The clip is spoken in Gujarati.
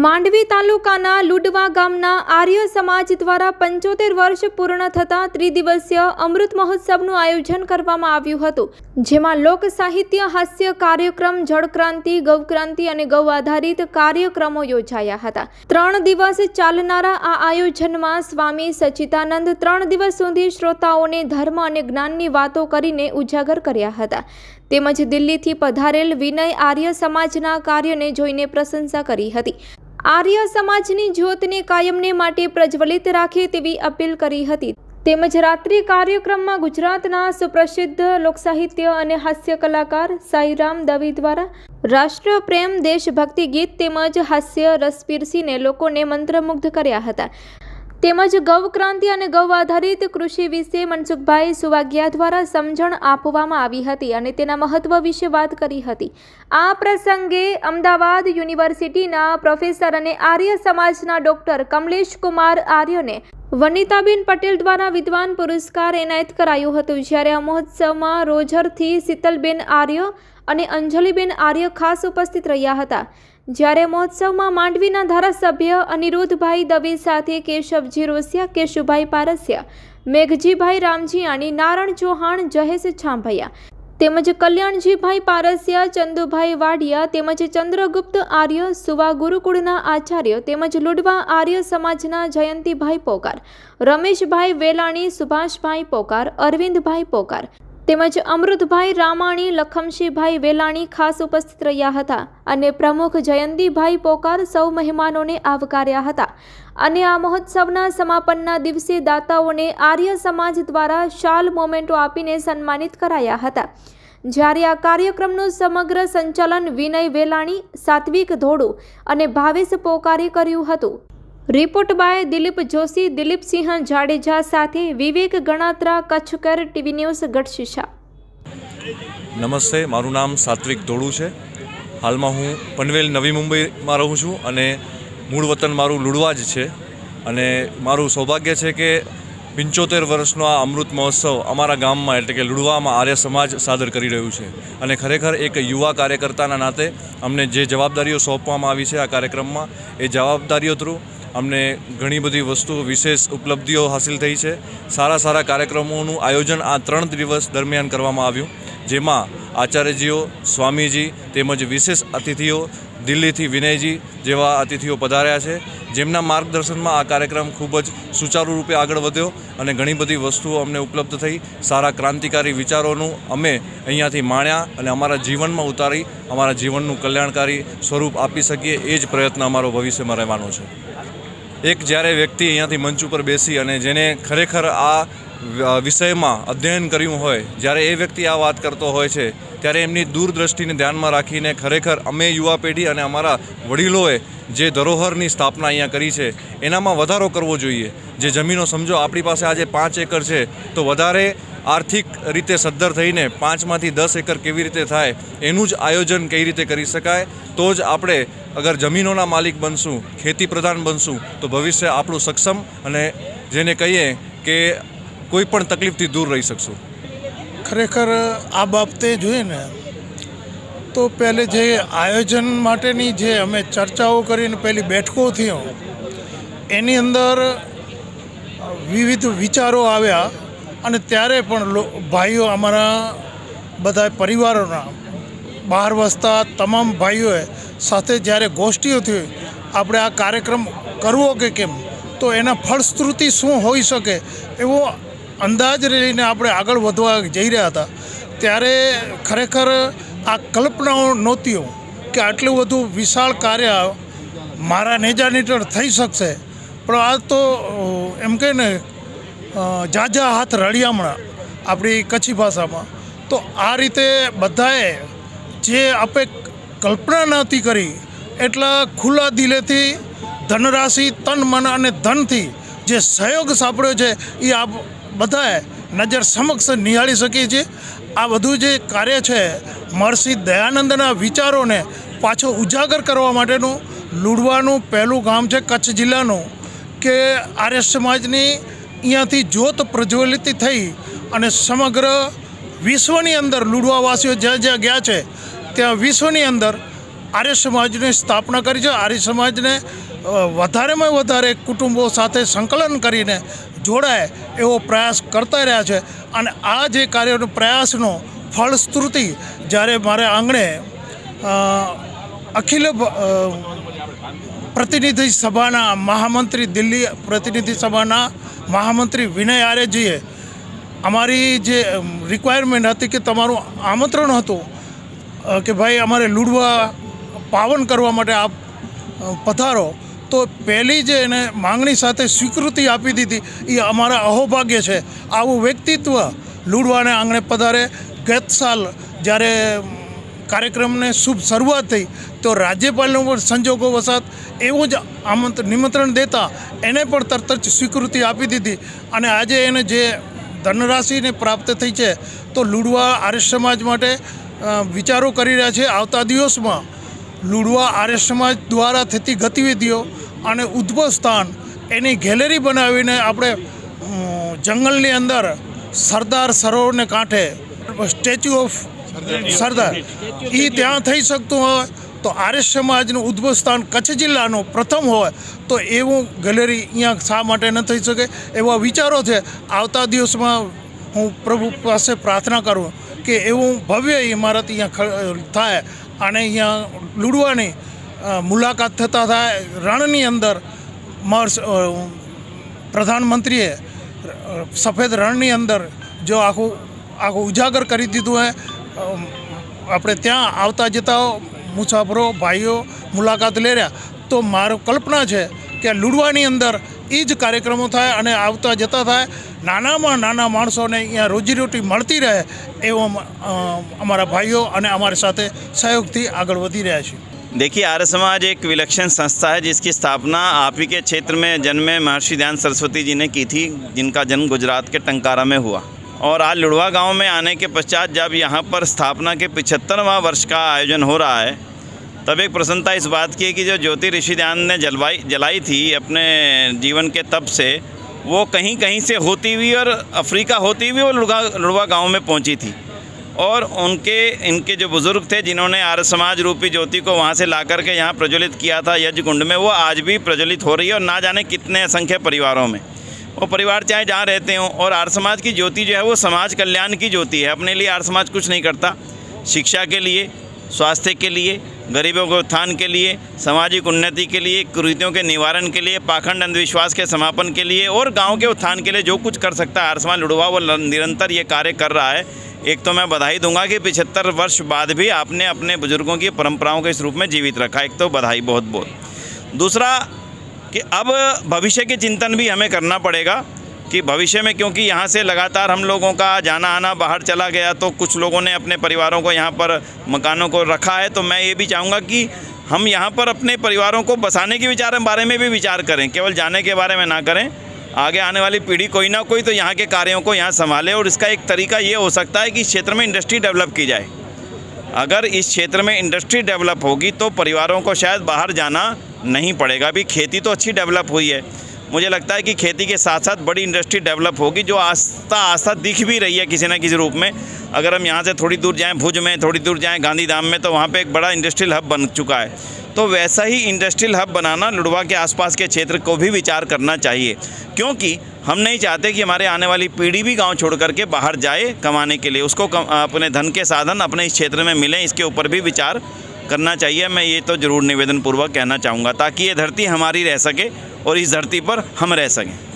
માંડવી તાલુકાના લુડવા ગામના આર્ય સમાજ દ્વારા પંચોતેર વર્ષ પૂર્ણ થતાં ત્રિદિવસીય અમૃત મહોત્સવનું આયોજન કરવામાં આવ્યું હતું, જેમાં લોક સાહિત્ય હાસ્ય કાર્યક્રમ, જળક્રાંતિ, ગૌક્રાંતિ અને ગૌ આધારિત કાર્યક્રમો યોજાયા હતા. ત્રણ દિવસ ચાલનારા આ આયોજનમાં સ્વામી સચિદાનંદ ત્રણ દિવસ સુધી શ્રોતાઓને ધર્મ અને જ્ઞાનની વાતો કરીને ઉજાગર કર્યા હતા. તેમજ દિલ્હીથી પધારેલ વિનય આર્ય સમાજના કાર્યને જોઈને પ્રશંસા કરી હતી. આર્ય સમાજની જ્યોતને કાયમને માટે પ્રજ્વલિત રાખે તેવી અપીલ કરી હતી. તેમજ રાત્રિ કાર્યક્રમમાં ગુજરાતના સુપ્રસિદ્ધ લોકસાહિત્ય અને હાસ્ય કલાકાર સાઈરામ દવી દ્વારા રાષ્ટ્રપ્રેમ દેશભક્તિ ગીત તેમજ હાસ્ય રસ પીરસીને લોકોને મંત્રમુગ્ધ કર્યા હતા. તેમજ ગૌક્રાંતિ અને ગૌ આધારિત કૃષિ વિશે મનસુખભાઈ સુવાગિયા દ્વારા સમજણ આપવામાં આવી હતી અને તેના મહત્વ વિશે વાત કરી હતી. આ પ્રસંગે અમદાવાદ યુનિવર્સિટીના પ્રોફેસર અને આર્ય સમાજના ડોક્ટર કમલેશ કુમાર આર્યને વનિતાબેન પટેલ દ્વારા વિદ્વાન પુરસ્કાર એનાયત કરાયું હતું. જ્યારે આ મહોત્સવમાં રોજરથી શીતલબેન આર્ય અને અંજલિબેન આર્ય ખાસ ઉપસ્થિત રહ્યા હતા. જ્યારે મહોત્સવમાં માંડવીના ધારાસભ્ય અનિરુદ્ધભાઈ દવે સાથે કેશવજી રોસિયા, કેશુભાઈ પારસિયા, મેઘજીભાઈ રામજીયાણી, નારણ ચૌહાણ જહેશ છાંભૈયા તેમજ કલ્યાણજીભાઈ પારસિયા, ચંદુભાઈ વાડિયા તેમજ ચંદ્રગુપ્ત આર્ય, સુવા ગુરુકુળના આચાર્ય તેમજ લુડવા આર્ય સમાજના જયંતિભાઈ પોકાર, રમેશભાઈ વેલાણી, સુભાષભાઈ પોકાર, અરવિંદભાઈ પોકાર તેમજ અમૃતભાઈ રામાણી, લખમશીભાઈ વેલાણી ખાસ ઉપસ્થિત રહ્યા હતા અને પ્રમુખ જયંતિભાઈ પોકાર સૌ મહેમાનોને આવકાર્યા હતા. અને આ મહોત્સવના સમાપનના દિવસે દાતાઓને આર્ય સમાજ દ્વારા શાલ મોમેન્ટો આપીને સન્માનિત કરાયા હતા. જ્યારે આ કાર્યક્રમનું સમગ્ર સંચાલન વિનય વેલાણી, સાત્વિક ધોડુ અને ભાવેશ પોકારે કર્યું હતું. રિપોર્ટ બાય દિલીપ જોશી દિલીપસિંહ જાડેજા સાથે વિવેક ગણાત્રા, કચ્છકર ટીવી ન્યૂઝ ગઢશીશા. નમસ્તે, મારું નામ સાત્વિક ધોળુ છે. હાલમાં હું પનવેલ નવી મુંબઈમાં રહું છું અને મૂળ વતન મારું લુડવા જ છે. અને મારું સૌભાગ્ય છે કે પંચોતેર વર્ષનો આ અમૃત મહોત્સવ અમારા ગામમાં એટલે કે લુડવામાં આર્ય સમાજ સાદર કરી રહ્યું છે. અને ખરેખર એક યુવા કાર્યકર્તાના નાતે અમને જે જવાબદારીઓ સોંપવામાં આવી છે આ કાર્યક્રમમાં, એ જવાબદારીઓ થ્રુ અમને ઘણી બધી વસ્તુઓ, વિશેષ ઉપલબ્ધિઓ હાંસિલ થઈ છે. સારા સારા કાર્યક્રમોનું આયોજન આ ત્રણ દિવસ દરમિયાન કરવામાં આવ્યું, જેમાં આચાર્યજીઓ, સ્વામીજી તેમજ વિશેષ અતિથિઓ દિલ્હીથી વિનયજી જેવા અતિથિઓ પધાર્યા છે. જેમના માર્ગદર્શનમાં આ કાર્યક્રમ ખૂબ જ સુચારુ રૂપે આગળ વધ્યો અને ઘણી બધી વસ્તુઓ અમને ઉપલબ્ધ થઈ. સારા ક્રાંતિકારી વિચારોનું અમે અહીંયાથી માણ્યા અને અમારા જીવનમાં ઉતારી, અમારા જીવનનું કલ્યાણકારી સ્વરૂપ આપી શકીએ એ જ પ્રયત્ન અમારો ભવિષ્યમાં રહેવાનો છે. એક જ્યારે વ્યક્તિ અહીંયાથી મંચ ઉપર બેસી અને જેને ખરેખર આ વિષયમાં અધ્યયન કર્યું હોય, જ્યારે એ વ્યક્તિ આ વાત કરતો હોય છે, ત્યારે એમની દૂરદ્રષ્ટિને ધ્યાનમાં રાખીને ખરેખર અમે યુવા પેઢી અને અમારા વડીલોએ જે ધરોહરની સ્થાપના અહીંયા કરી છે, એનામાં વધારો કરવો જોઈએ. જે જમીનો સમજો, આપણી પાસે આજે પાંચ એકર છે, તો વધારે આર્થિક રીતે સદ્ધર થઈને પાંચમાંથી દસ એકર કેવી રીતે થાય, એનું જ આયોજન કઈ રીતે કરી શકાય, તો જ આપણે અગર જમીનોના માલિક બનશું, ખેતી પ્રધાન બનશું, તો ભવિષ્ય આપણું સક્ષમ અને જેને કહીએ કે કોઈ પણ તકલીફથી દૂર રહી શકશું. ખરેખર, આ બાબતે જોઈએ ને, તો પહેલે જે આયોજન માટેની જે અમે ચર્ચાઓ કરીને પહેલી બેઠકો થયો, એની અંદર વિવિધ વિચારો આવ્યા અને ત્યારે પણ ભાઈઓ અમારા બધા પરિવારોના બહાર વસતા તમામ ભાઈઓએ સાથે જ્યારે ગોષ્ઠીઓ થઈ આપણે આ કાર્યક્રમ કરવો કે કેમ? તો એના ફળશ્રુતિ શું હોઈ શકે એવો અંદાજ લઈને આપણે આગળ વધવા જઈ રહ્યા હતા. ત્યારે ખરેખર આ કલ્પનાઓ નહોતી કે આટલું બધું વિશાળ કાર્ય મારા નેજાની હેઠળ થઈ શકશે. પણ આ તો એમ કહે ને જાજા હાથ રળિયામણા આપણી કચ્છી ભાષામાં. તો આ રીતે બધાએ જે આપણે કલ્પના નહોતી કરી. એટલા ખુલ્લા દિલેથી ધનરાશિ તન મન અને ધનથી જે સહયોગ સાંપડ્યો છે, એ આપ બધાએ નજર સમક્ષ નિહાળી શકીએ છીએ. આ બધું જે કાર્ય છે, મહર્ષિ દયાનંદના વિચારોને પાછો ઉજાગર કરવા માટેનું લુડવાનું પહેલું ગામ છે, કચ્છ જિલ્લાનું, કે આર્ય સમાજની અહીંયાથી જ્યોત પ્રજ્વલિત થઈ અને સમગ્ર વિશ્વની અંદર લુડવાવાસીઓ જ્યાં જ્યાં ગયા છે ત્યાં વિશ્વની અંદર આર્ય સમાજની સ્થાપના કરી છે. આર્ય સમાજને વધારેમાં વધારે કુટુંબો સાથે સંકલન કરીને જોડાય એવો પ્રયાસ કરતા રહ્યા છે. અને આ જે કાર્યનો પ્રયાસનો ફળશ્રુતિ જ્યારે મારે આંગણે અખિલ પ્રતિનિધિ સભાના મહામંત્રી, દિલ્હી પ્રતિનિધિ સભાના મહામંત્રી વિનય આર્યજીએ અમારી જે રિક્વાયરમેન્ટ હતી કે તમારું આમંત્રણ હતું કે ભાઈ અમારે લુડવા પાવન કરવા માટે આપ પથારો તો પહેલી જે એને માંગણી સાથે સ્વીકૃતિ આપી દીધી, એ અમારા અહોભાગ્ય છે. આવું વ્યક્તિત્વ લુડવાને આંગણે પધારે. ગત સાલ જ્યારે કાર્યક્રમને શુભ શરૂઆત થઈ, તો રાજ્યપાલનો પણ સંજોગો વસાત એવું જ આમંત્રણ નિમંત્રણ દેતા એને પણ તરત જ સ્વીકૃતિ આપી દીધી. અને આજે એને જે ધનરાશિને પ્રાપ્ત થઈ છે, તો લુડવા આર્ય સમાજ માટે વિચારો કરી રહ્યા છે આવતા દિવસમાં લુડવા આર્ય સમાજ દ્વારા થતી ગતિવિધિઓ અને ઉદ્ભવ સ્થાન એની ગેલેરી બનાવીને આપણે જંગલની અંદર સરદાર સરોવરને કાંઠે સ્ટેચ્યુ ઓફ સરદાર. એ ત્યાં થઈ શકતું હોય તો આર્ય સમાજનું ઉદ્ભવ સ્થાન કચ્છ જિલ્લાનું પ્રથમ હોય તો એવું ગેલેરી અહીંયા શા માટે ન થઈ શકે એવા વિચારો છે. આવતા દિવસમાં હું પ્રભુ પાસે પ્રાર્થના કરું. કે એવું ભવ્ય ઇમારત અહીંયા થાય. અને અહીંયા લુડવાની મુલાકાત થતા થાય. રણની અંદર પ્રધાનમંત્રીએ સફેદ રણની અંદર જો આખું આખું ઉજાગર કરી દીધું હોય આપણે ત્યાં આવતા જતા મુસાફરો, ભાઈઓ મુલાકાત લઈ રહ્યા. તો મારો કલ્પના છે કે લુડવાની અંદર એ જ કાર્યક્રમો થાય અને આવતા જતા થાય નાનામાં નાના માણસોને અહીંયા રોજીરોટી મળતી રહે એવો અમ, અ, અમારા ભાઈઓ અને અમારી સાથે સહયોગથી આગળ વધી રહ્યા છીએ देखिए आर्य समाज एक विलक्षण संस्था है जिसकी स्थापना आप ही के क्षेत्र में जन्मे महर्षि दयान सरस्वती जी ने की थी जिनका जन्म गुजरात के टंकारा में हुआ और आज लुड़वा गांव में आने के पश्चात जब यहाँ पर स्थापना के पिछहत्तरवां वर्ष का आयोजन हो रहा है तब एक प्रसन्नता इस बात की है कि जो ज्योति ऋषि दयान ने जलवाई, जलाई थी अपने जीवन के तप से, वो कहीं कहीं से होती हुई और अफ्रीका होती हुई वो लुड़वा लुड़वा गाँव में पहुँची थी। और उनके, इनके जो बुज़ुर्ग थे, जिन्होंने आर्य समाज रूपी ज्योति को वहाँ से ला कर के यहाँ प्रज्वलित किया था यज्ञ कुंड में, वो आज भी प्रज्वलित हो रही है और ना जाने कितने असंख्य परिवारों में। वो परिवार चाहे जहाँ रहते हों, और आर्य समाज की ज्योति जो है, वो समाज कल्याण की ज्योति है। अपने लिए आर्य समाज कुछ नहीं करता, शिक्षा के लिए स्वास्थ्य के लिए, गरीबों के उत्थान के लिए, सामाजिक उन्नति के लिए, कुरीतियों के निवारण के लिए, पाखंड अंधविश्वास के समापन के लिए और गाँव के उत्थान के लिए जो कुछ कर सकता है आर्य समाज लुड़वा वो निरंतर ये कार्य कर रहा है। एक तो मैं बधाई दूँगा कि पिछहत्तर वर्ष बाद भी आपने अपने बुज़ुर्गों की परंपराओं के इस रूप में जीवित रखा। एक तो बधाई बहुत बहुत दूसरा कि अब भविष्य के चिंतन भी हमें करना पड़ेगा। कि भविष्य में क्योंकि यहाँ से लगातार हम लोगों का जाना आना बाहर चला गया तो कुछ लोगों ने अपने परिवारों को यहाँ पर मकानों को रखा है तो मैं ये भी चाहूँगा कि हम यहाँ पर अपने परिवारों को बसाने के विचार बारे में भी विचार करें, केवल जाने के बारे में ना करें। आगे आने वाली पीढ़ी कोई ना कोई तो यहाँ के कार्यों को यहाँ संभाले, और इसका एक तरीका ये हो सकता है कि क्षेत्र में इंडस्ट्री डेवलप की जाए। अगर इस क्षेत्र में इंडस्ट्री डेवलप होगी तो परिवारों को शायद बाहर जाना नहीं पड़ेगा, अभी खेती तो अच्छी डेवलप हुई है। मुझे लगता है कि खेती के साथ साथ बड़ी इंडस्ट्री डेवलप होगी, जो आस्ता आस्ता दिख भी रही है किसी न किसी रूप में। अगर हम यहाँ से थोड़ी दूर जाएँ, भुज में, थोड़ी दूर जाएँ, गांधीधाम में तो वहाँ पर एक बड़ा इंडस्ट्रियल हब बन चुका है। तो वैसा ही इंडस्ट्रियल हब बनाना लुड़वा के आसपास के क्षेत्र को भी विचार करना चाहिए। क्योंकि हम नहीं चाहते कि हमारे आने वाली पीढ़ी भी गाँव छोड़ करके बाहर जाए कमाने के लिए। उसको अपने धन के साधन अपने इस क्षेत्र में मिलें, इसके ऊपर भी विचार करना चाहिए मैं ये तो ज़रूर निवेदन पूर्वक कहना चाहूँगा ताकि ये धरती हमारी रह सके और इस धरती पर हम रह सकें